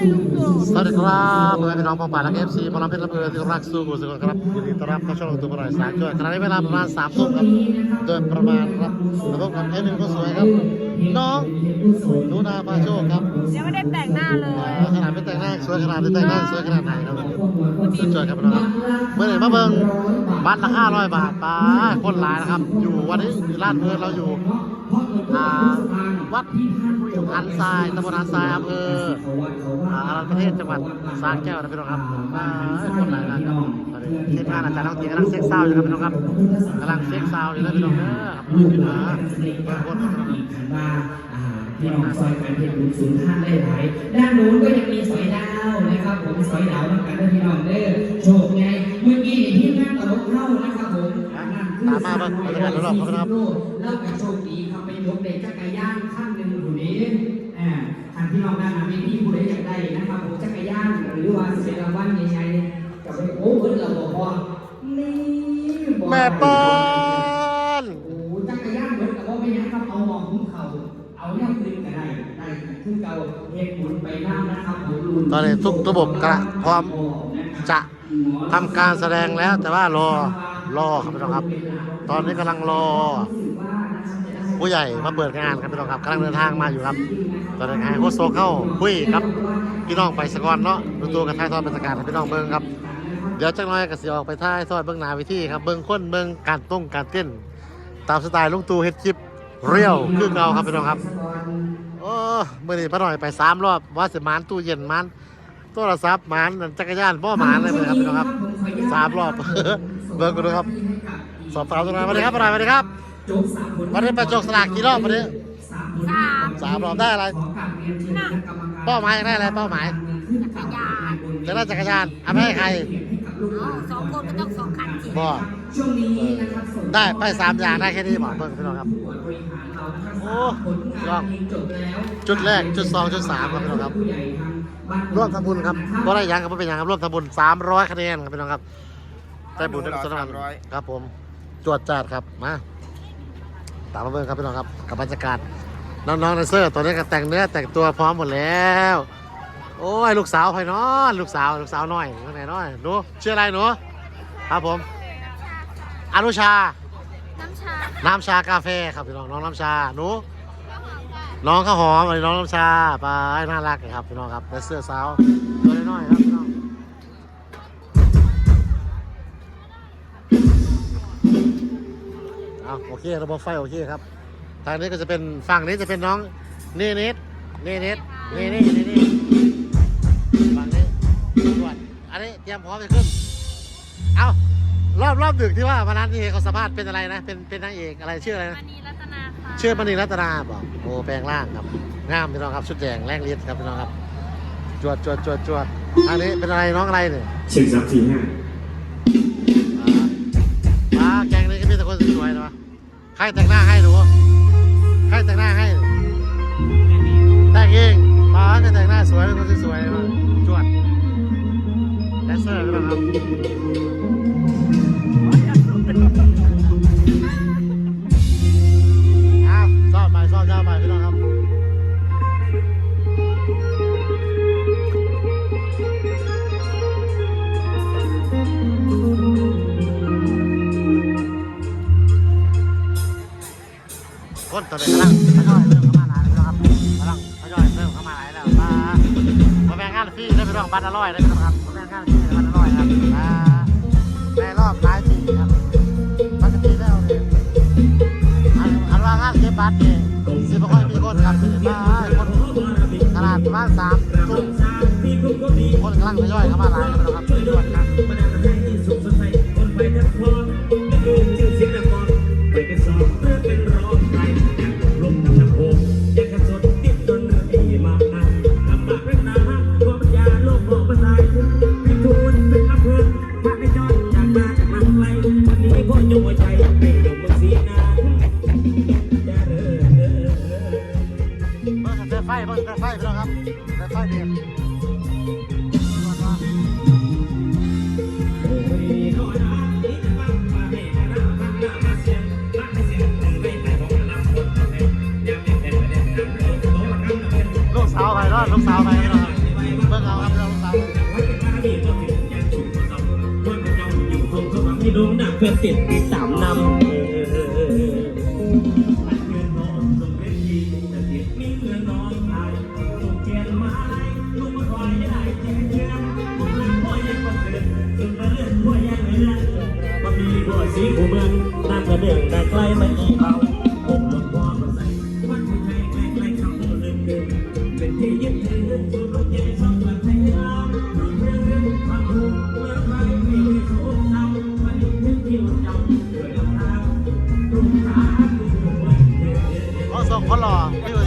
สวัสดีครับเพื่อนพี่น้องปองป่าและเอฟซีพลังเพชรระเบิดที่รักสู้กุศลครับยินดีต้อนรับเข้าช่องตัวบริษัทด้วยขณะนี้เวลาประมาณสามทุ่มครับโดยประมาณครับแล้วพบกับเอ็มหนึ่งคนสวยครับ น้องนูนาพาโชคครับยังไม่ได้แต่งหน้าเลยอ่าขนาดไม่แต่งหน้าสวยขนาดไม่แต่งหน้าสวยขนาดไหนครับสุดยอดครับพี่น้องครับเมื่อไหร่มาเบิ่งบัตรละห้าร้อยบาทไปคนหลายนะครับ อยู่วันนี้อยู่ลาดเมืองเราอยู่อ่า วัดอันทรายตำบลอันทรายอำเภออารันประเทศจังหวัดสระแก้วนะพี่น้องครับมาคนหลายงานครับตอนนี้ทีมงานอาจารย์น้องตีกำลังเซ็กซาวอยู่ครับพี่น้องครับกำลังเซ็กซาวอยู่นะพี่น้องเด้อครับมาเปิดคนครับพี่น้องครับว่าพี่น้องซอยการเพียรบุญศูนย์ท่านได้หลายด้านนู้นก็ยังมีสอยดาวนะครับผมสอยดาวแล้วกันนะพี่น้องเด้อโชคไงเมื่อกี้นี่พี่งตลกเข้านะครับผมตามมาบิ่งบรรยากาศรอบๆครับแล้วก็โชคดีครับไปยกเด็กจักรยานขั้า ท่านพี่น้องด้านหน้ามีพี่ผู้ใดอยากได้นะครับผมจักรยานหรือว่าสิเป็นรางวัลใหญ่ๆกับไปโอ้เพิ่นเราบอกว่านี่บอกแม่ปอนโอ้จักรยานเหมือนกับว่าไม่ยังครับเอามองคุ้มเขาเอาเนี่ยคืนก็ได้ได้คือเก่าเฮ็ดบุญไปน้ำนะครับผมลุนตอนนี้ทุกระบบกระพร้อมจะทำการแสดงแล้วแต่ว่ารอรอครับพี่น้องครับ ตอนนี้กำลังรอ ผู้ใหญ่มาเปิดงานครับพี่น้องครับกำลังเดินทางมาอยู่ครับ ตอนนี้ให้โคชโซเข้าคุยครับพี่น้องไปสกอนเนาะดูตัวกันท้ายทอดบรรยากาศให้พี่น้องเบิ่งครับเดี๋ยวจักน่อยก็สิออกไปท้ายทอดเบื้องหน้าวิธีครับเบิ่งค้นเบิ่งการต้งการเต้น ตามสไตล์ลุงตู่เฮ็ดคลิปเรียวคือเก่าครับพี่น้องครับโอ้เมื่อนี้ป้าหน่อยไปสามรอบว่าสิมานตู้เย็นมานโทรศัพท์มานจักรยานบ่หมานเลยครับพี่น้องครับสามรอบเบิ่งกันดูครับสอบถามตรงนั้นสวัสดีครับป้าหน่อยสวัสดีครับ โจกสามคนวันนี้ไปจกสลากกี่รอบวันนี้สามคนสามสามรอบได้อะไร ขอกราบเรียนเชิญคณะกรรมการเป้าหมายอยากได้อะไรเป้าหมายจักรยานจะได้จักรยานเอาไปให้ใครเอาสองคนก็ต้องสองคันสิบ่ช่วงนี้นะครับส่งได้ไปสามอย่างได้แค่นี้บ่เบิ่งพี่น้องครับบริหารเรานะครับโอ้ผลงานเพลงจบแล้วจุดแรกจุดสองจุดสามครับพี่น้องครับ ผู้ใหญ่ทางบ้านร่วมทำบุญครับบ่ได้หยังครับบ่เป็นหยังครับร่วมทำบุญ300คะแนนครับพี่น้องครับได้บุญได้กุศลครับผม จวดจาดครับมา ตามมาเบิ่งครับพี่น้องครับกับบรรยากาศน้องๆในเซอร์ตอนนี้ก็แต่งเนื้อแต่งตัวพร้อมหมดแล้ว โอ้ยลูกสาวไพนอนลูกสาวลูกสาวน้อยข้างในน้อยหนูชื่ออะไรหนูครับผมอนุชา น้ำชา น้ำชากาแฟครับพี่น้องน้องน้ำชาหนูน้องข้าวหอมอันนี้น้องน้ำชาไปน่ารักครับพี่น้องครับและเสื้อสาวตัวน้อยๆครับ องเอาโอเคระบบไฟโอเคครับ ทางนี้ก็จะเป็นฝั่งนี้จะเป็นน้องเนเนตเนเนตเนเนตเนเนตฝั่งนี้ส่วนอันนี้เตรียมพร้อมจะขึ้น เอารอบรอบดึกที่ว่าวันนั้นที่เขาสัมภาษณ์เป็นอะไรนะ เป็นเป็นนางเอกอะไรชื่ออะไรมนะณีรัตนาค่ะชื่อมณีรัตนาบอกโอ้แปลงร่างครับงามพี่น้องครับชุดแดงแรงฤทธิ์ครับพี่น้องครับ จวดจวดจวดจวดอันนี้เป็นอะไรน้องอะไรเนี่ย เช็คสามสี่ห้าป้า สวยๆนะวะใครแต่งหน้าให้หนูใครแต่งหน้าให้ แต่งเองป้าก็แต่งหน้าสวยเป็นคนสวยๆเลยมาจวดแดนเซอร์พี่น้องครับ คนตัวเด็กกำลังทยอยเริ่มเข้ามาหลายแล้วครับกำลังทยอยเริ่มเข้ามาหลายแล้วมามาแบ่งงานฟรีได้ไปรองบัตรอร่อยได้ครับมาแบ่งงานฟรีได้บัตรอร่อยครับมาในรอบหลายปีครับป ด่ง นขอส่